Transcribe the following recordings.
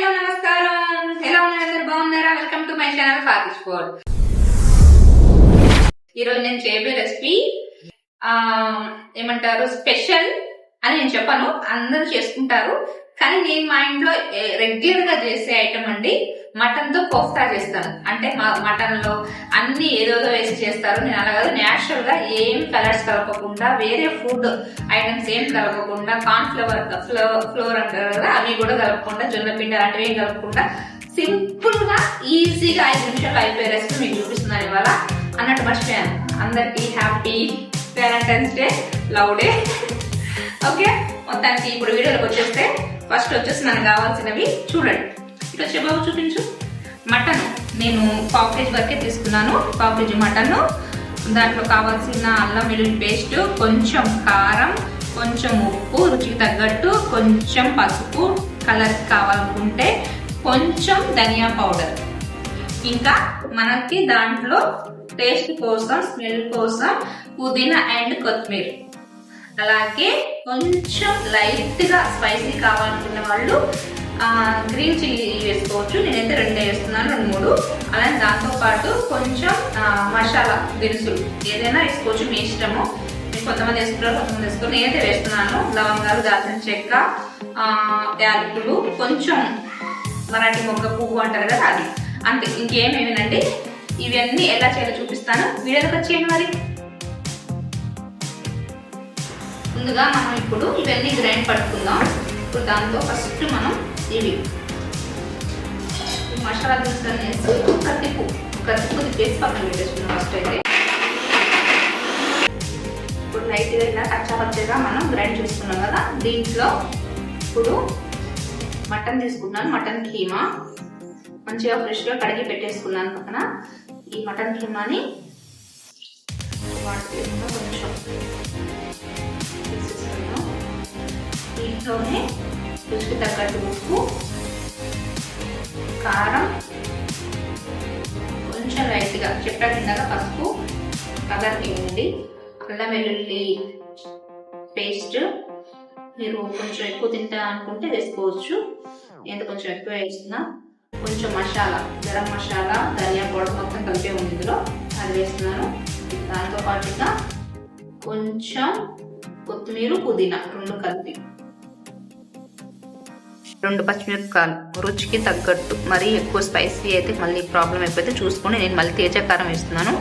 Hello నమస్కారం. ఎలా ఉన్నారు అందరు? బాగున్నారా? వెల్కమ్ టు మై ఛానల్ ఫాతిష్ ఫోర్ ఈరోజు నేను చేయబోయే రెసిపీ ఏమంటారు స్పెషల్ అని నేను చెప్పను. అందరూ చేసుకుంటారు. కానీ నేను మా ఇంట్లో రెగ్యులర్గా చేసే ఐటమ్ అండి. మటన్తో కోఫ్తా చేస్తాను. అంటే మటన్లో అన్ని ఏదోదో వేసి చేస్తారు నేను అలా కాదు. నేచురల్గా ఏం కలర్స్ కలపకుండా వేరే ఫుడ్ ఐటమ్స్ ఏం కలపకుండా కార్న్ ఫ్లవర్ ఫ్లోర్ అంటారు కదా అవి కూడా కలపకుండా జొన్న పిండి అలాంటివి ఏం కలపకుండా సింపుల్గా ఈజీగా ఐదు నిమిషాలు అయిపోయే రెసిపీ మీకు చూపిస్తున్నాను ఇవాళ. అన్నట్టు మర్చిపోయాను. అందరికీ happy Valentine's day love day. Okay? మొత్తానికి ఇప్పుడు వీడియోలోకి వచ్చేస్తే ఫస్ట్ వచ్చేసి మనకు కావాల్సినవి చూడండి. ఇట్లా చెప్పబాబు చూపించు. మటన్. నేను పావు కేజీ వరకే తీసుకున్నాను. పావు కేజీ మటన్. దాంట్లో కావాల్సిన అల్లం వెల్లుల్లి పేస్ట్ కొంచెం కారం కొంచెం ఉప్పు రుచికి తగ్గట్టు కొంచెం పసుపు కలర్ కావాలనుకుంటే కొంచెం ధనియా పౌడర్. ఇంకా మనకి దాంట్లో టేస్ట్ కోసం స్మెల్ కోసం పుదీనా అండ్ కొత్తిమీర. అలాగే కొంచెం లైట్గా స్పైసీ కావాలనుకున్న వాళ్ళు గ్రీన్ చిల్లీ వేసుకోవచ్చు. నేనైతే రెండు వేస్తున్నాను రెండు మూడు. అలాగే దాంతో పాటు కొంచెం మసాలా దినుసులు. ఏదైనా వేసుకోవచ్చు మీ ఇష్టము. కొంతమంది వేసుకుంటారు కొంతమంది వేసుకుని నేనైతే వేస్తున్నాను. లవంగాలు దాల్చిన చెక్క యాలకులు కొంచెం మరాఠీ మొగ్గ పువ్వు అంటారు కదా అది. అంతే. ఇంకేమేమినండి ఇవన్నీ ఎలా చేయాలో చూపిస్తాను. వీడియోకి వచ్చేయండి మరి. ముందుగా మనం ఇప్పుడు ఇవన్నీ గ్రైండ్ పట్టుకుందాం. ఇప్పుడు దాంతో ఫస్ట్ మనం ఇవి. మసాలా దినుసులు వేసి ఒక తిప్పు ఒక తిప్పు తిప్పేసి పక్కన పెట్టేసుకున్నాం ఫస్ట్ అయితే. ఇప్పుడు లైట్గా ఇలా కచ్చా మనం గ్రైండ్ చేసుకున్నాం కదా దీంట్లో ఇప్పుడు మటన్ తీసుకున్నాను మటన్ కీమా. మంచిగా ఫ్రెష్గా కడిగి పెట్టేసుకున్నాను పక్కన. ఈ మటన్ కీమాని కొంచెం దీంట్లోనే రుచికి తగ్గట్టు ఉప్పు కారం కొంచెం లైట్గా చెప్పా కిందగా పసుపు కలర్ వేయండి. అల్లం వెల్లుల్లి పేస్ట్ మీరు కొంచెం ఎక్కువ తింటా అనుకుంటే వేసుకోవచ్చు. నేను కొంచెం ఎక్కువ వేస్తున్నా. కొంచెం మసాలా గరం మసాలా ధనియా పౌడర్ మొత్తం కలిపే ఉంది ఇందులో. అది వేస్తున్నాను. దాంతో పాటుగా కొంచెం కొత్తిమీర పుదీనా రెండు కలిపి. రెండు పచ్చిమిరపకాయలు. రుచికి తగ్గట్టు మరీ ఎక్కువ స్పైసీ అయితే మళ్ళీ ప్రాబ్లం అయిపోతే చూసుకొని నేను మళ్ళీ తేజకారం వేస్తున్నాను.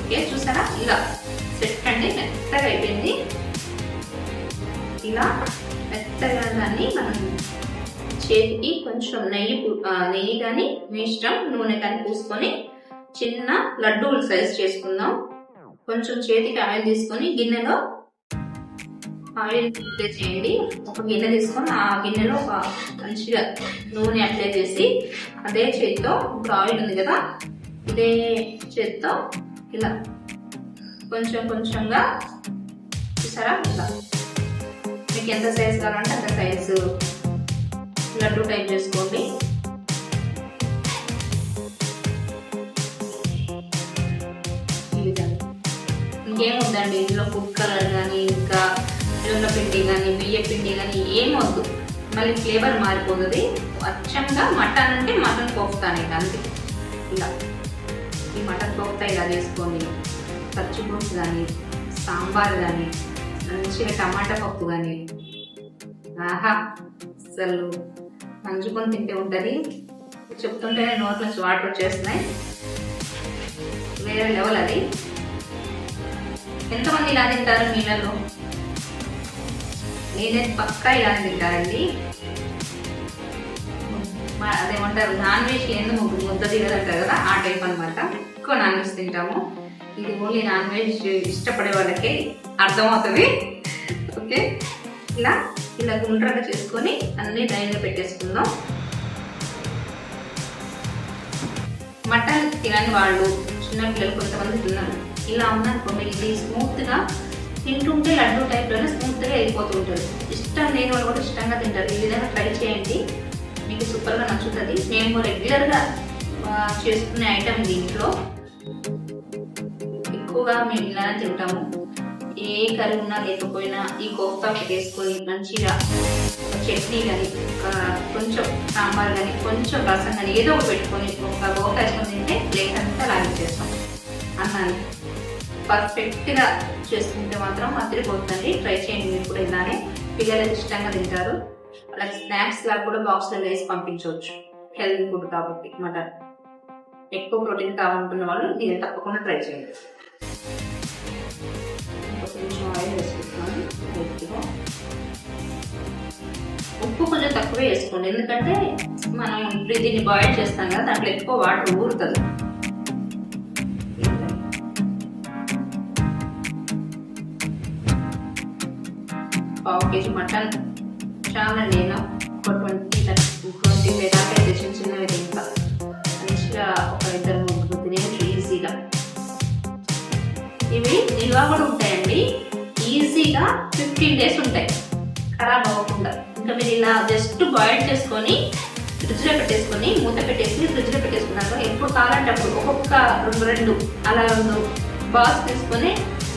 ఓకే చూసారా? ఇలా సెట్ అండి. మెత్తగా అయిపోయింది. ఇలా మెత్తగా దాన్ని మనం చేతికి కొంచెం నెయ్యి నెయ్యి కానీ మీ ఇష్టం నూనె కానీ పూసుకొని చిన్న లడ్డూలు సైజ్ చేసుకుందాం. కొంచెం చేతికి ఆయిల్ తీసుకొని గిన్నెలో ఆయిల్ చేయండి. ఒక గిన్నె తీసుకొని ఆ గిన్నెలో ఒక మంచిగా నూనె అప్లై చేసి అదే చేతితో ఇప్పుడు ఆయిల్ ఉంది కదా ఇదే చేతితో ఇలా కొంచెం కొంచెంగా చూసారా? ఇలా. మీకు ఎంత సైజ్ కావాలంటే అంత సైజు లడ్డు టైప్ చేసుకోండి. ఇంకేముందండి? ఇందులో ఫుడ్ కలర్ కానీ ఇంకా జొన్న పిండి కానీ బియ్య పిండి కానీ ఏమొద్దు మళ్ళీ ఫ్లేవర్ మారిపోతుంది. అచ్చంగా మటన్ అంటే మటన్ కోఫ్తానే అంతే. ఇలా ఈ మటన్ కోఫ్తా ఇలా చేసుకోండి. పచ్చిపులుసు కానీ సాంబార్ కానీ మంచిగా టమాటా పప్పు కానీ. ఆహా అసలు మంచుకొని తింటే ఉంటుంది. చెప్తుంటేనే నోట్ నుంచి వాటర్ వచ్చేస్తున్నాయి. వేరే లెవెల్ అది. ఎంతమంది ఇలా తింటారు మీలలో? నేనైతే పక్కా ఇలా తింటానండి. అదేమంటారు నాన్ వెజ్ ఎందుకు ముద్ద తినదంటారు కదా ఆ టైప్ అనమాట ఎక్కువ నాన్ వెజ్ తింటాము. ఇది ఓన్లీ నాన్ వెజ్ ఇష్టపడే వాళ్ళకి అర్థమవుతుంది. ఓకే? ఇలా ఇలా గుండ్రగా చేసుకొని అన్నీ లైన్లో పెట్టేసుకుందాం. మటన్ తినని వాళ్ళు చిన్నపిల్లలు కొంతమంది తిన్నారు. ఇలా ఉందనుకో మీరు ఇది స్మూత్గా తింటుంటే లడ్డు టైప్లోనే స్మూత్గా వెళ్ళిపోతూ ఉంటుంది. ఇష్టం లేని వాళ్ళు కూడా ఇష్టంగా తింటారు. ఈ విధంగా ట్రై చేయండి. మీకు సూపర్గా నచ్చుతుంది. మేము రెగ్యులర్గా చేసుకునే ఐటమ్ దీంట్లో ఎక్కువగా మేము ఇలానే తింటాము. ఏ కర్రీ ఉన్నా లేకపోయినా ఈ కోఫ్తా వేసుకొని మంచిగా చట్నీ కానీ కొంచెం సాంబార్ కానీ కొంచెం రసం కానీ ఏదో ఒకటి పెట్టుకొని ఒక గోక వేసుకొని తింటే ప్లేట్ అంతా లాగించేస్తాం అన్నాను. పర్ఫెక్ట్గా చేసుకుంటే మాత్రం అదిరిపోతుంది ట్రై చేయండి మీరు కూడా ఇలానే. పిల్లలు ఇష్టంగా తింటారు. అలాగే స్నాక్స్ లాగా కూడా బాక్స్లో వేసి పంపించవచ్చు. హెల్తీ ఫుడ్ కాబట్టి మటన్. ఎక్కువ ప్రోటీన్ కావాలనుకున్న వాళ్ళు దీన్ని తప్పకుండా ట్రై చేయండి. కొంచెం ఆయిల్ వేసుకుంటున్నాను. ఉప్పు కొంచెం తక్కువే వేసుకోండి. ఎందుకంటే మనం దీన్ని బాయిల్ చేస్తాం కదా దాంట్లో ఎక్కువ వాటర్ ఊరుతుంది. పావు కేజీ మటన్ చాలా నేను. ఒక ట్వంటీ ట్వంటీ ఫైవ్ దాకా అయితే చిన్న చిన్నవి తింటా. మంచిగా ఒక ఇద్దరు ముగ్గురు తినేసి ఈజీగా. ఇవి నిల్వ కూడా ఉంటాయండి. ఈజీగా ఫిఫ్టీన్ డేస్ ఉంటాయి. ఖరాబ్ అవ్వకుండా. ఇంకా మీరు ఇలా జస్ట్ బాయిల్ చేసుకొని ఫ్రిడ్జ్లో పెట్టేసుకొని మూత పెట్టేసి ఫ్రిడ్జ్లో పెట్టేసుకున్నాక ఎప్పుడు కావాలంటే అప్పుడు ఒక్కొక్క రెండు రెండు అలా రెండు బాక్స్ తీసుకొని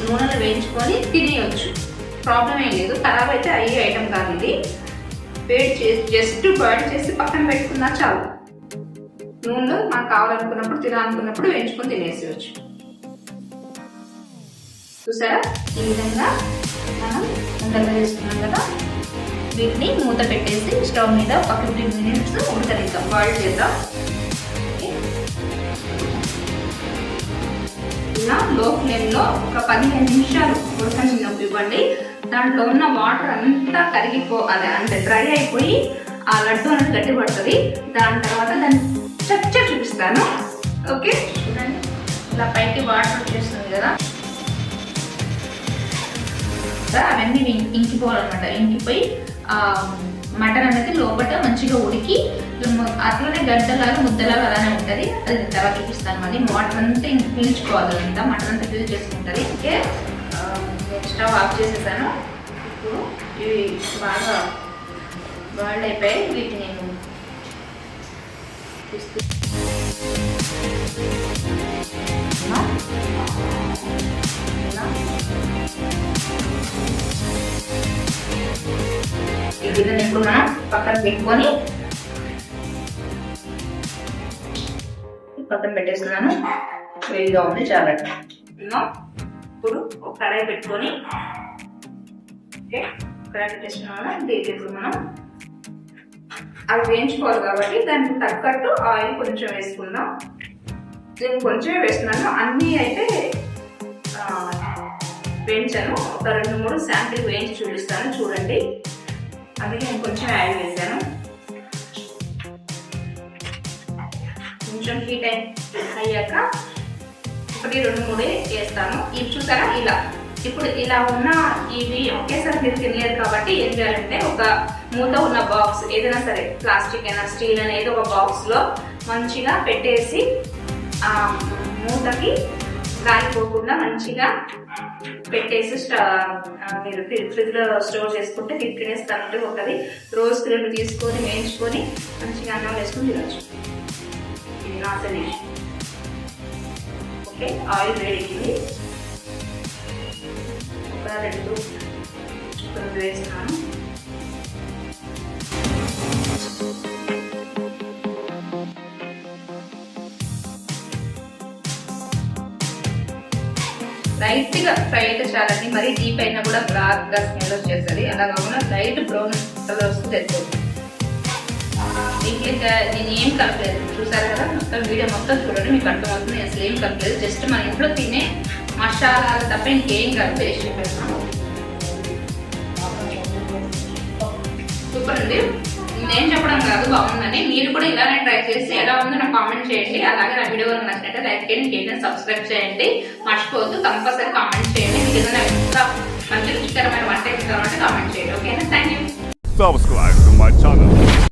నూనెలో వేయించుకొని తినేయచ్చు. ప్రాబ్లం ఏం లేదు. ఖరాబ్ అయితే అయ్యే ఐటెం కాదు ఇది. వేడి చేసి జస్ట్ బాయిల్ చేసి పక్కన పెట్టుకున్నా చాలు. నూనెలో మనకు కావాలనుకున్నప్పుడు తినాలనుకున్నప్పుడు వేయించుకొని తినేసేయచ్చు. చూసారా? ఈ విధంగా మనం ఉండలు వేసుకున్నాం కదా? వీటిని మూత పెట్టేసి స్టవ్ మీద ఒక ఫిఫ్టీన్ మినిట్స్ ఉడకనిద్దాం బాయిల్ చేద్దాం. ఇలా లో ఫ్లేమ్లో ఒక పదిహేను నిమిషాలు ఉడకనివ్వండి ఇవ్వండి దాంట్లో ఉన్న వాటర్ అంతా కరిగిపో అదే అంటే డ్రై అయిపోయి ఆ లడ్డు అనేది గట్టి పడుతుంది దాని తర్వాత దాన్ని చచ్చ చూపిస్తాను. ఓకే? చూడండి. ఇలా పైకి వాటర్ వచ్చేస్తుంది కదా. అవన్నీ ఇంకిపోవాలన్నమాట. ఇంకిపోయి మటన్ అనేది లోపల మంచిగా ఉడికి అట్లనే గడ్డలాగా ముద్దలాగా అలానే ఉంటుంది. అది తర్వాత చూపిస్తాను మళ్ళీ. వాటర్ అంతా ఇంక పీల్చుకోవాలి అంతా మటన్ అంతా పీల్ చేసుకుంటుంది. ఇంకే స్టవ్ ఆఫ్ చేసేసాను. ఇప్పుడు ఇవి బాగా బాయిల్ అయిపోయి వీటిని నేను తీసుకు గిన్నెని ఇప్పుడు మనం పక్కన పెట్టుకొని పక్కన పెట్టేస్తున్నాను వేడిగా ఉంది చాలా ఇప్పుడు ఒక కడాయి పెట్టుకొని ఓకే కడాయి పెట్టేస్తున్నాను దీనికి ఇప్పుడు మనం అవి వేయించుకోవాలి కాబట్టి దానికి తగ్గట్టు ఆయిల్ కొంచెం వేసుకుందాం. నేను కొంచెమే వేస్తున్నాను. అన్నీ అయితే వేయించాను. ఒక రెండు మూడు శాంపిల్ వేయించి చూపిస్తాను. చూడండి. అందుకే నేను కొంచెం యాడ్ చేశాను. కొంచెం హీట్ అయ్యాక ఒకటి రెండు మూడు వేస్తాను ఇవి చూసారా? ఇలా. ఇప్పుడు ఇలా ఉన్న ఇవి ఒకేసారి మీరు తినలేరు కాబట్టి ఏం చేయాలంటే ఒక మూత ఉన్న బాక్స్ ఏదైనా సరే ప్లాస్టిక్ అయినా స్టీల్ అయినా ఏదో ఒక బాక్స్లో మంచిగా పెట్టేసి ఆ మూతకి గాలిపోకుండా మంచిగా పెట్టేసి మీరు ఫ్రిడ్జ్లో స్టోర్ చేసుకుంటే ఫిఫ్టీన్ డేస్ కరెక్ట్ ఉంటుంది రోజు రెండు తీసుకొని వేయించుకొని మంచిగా అన్నం వేసుకొని తినచ్చు. ఇది నా సజెషన్ ఓకే ఆయిల్ వేడికి ఒక రెండు రెండు వేస్తున్నాను. లైట్గా ఫ్రై అయితే చాలండి. మరీ డీప్ అయినా కూడా బ్లాక్గా స్మెల్ వచ్చేస్తుంది. అలా కాకుండా లైట్ బ్రౌన్ కలర్ వస్తే తెచ్చుకోండి ఇంకా నేను ఏం కలపలేదు. చూసారు కదా? మొత్తం వీడియో మొత్తం చూడండి మీకు అర్థమవుతుంది. అసలు ఏం కలపలేదు. జస్ట్ మన ఇంట్లో తినే మసాలాలు తప్ప ఇంకేం కలిపి టేస్ట్ చెప్పేస్తున్నాను సూపర్ అండి? నేను చెప్పడం కాదు బాగుందని మీరు కూడా ఇలానే ట్రై చేసి ఎలా ఉందో నాకు కామెంట్ చేయండి. అలాగే నా వీడియో నచ్చినట్టు లైక్ చేయండి చేయండి సబ్స్క్రైబ్ చేయండి. మర్చిపోవద్దు కంపల్సరీ కామెంట్ చేయండి. మీకు ఏదైనా ఎంత మంచి రుచికరమైన వంట ఇస్తామంటే కామెంట్ చేయండి ఓకేనా thank you subscribe to my channel.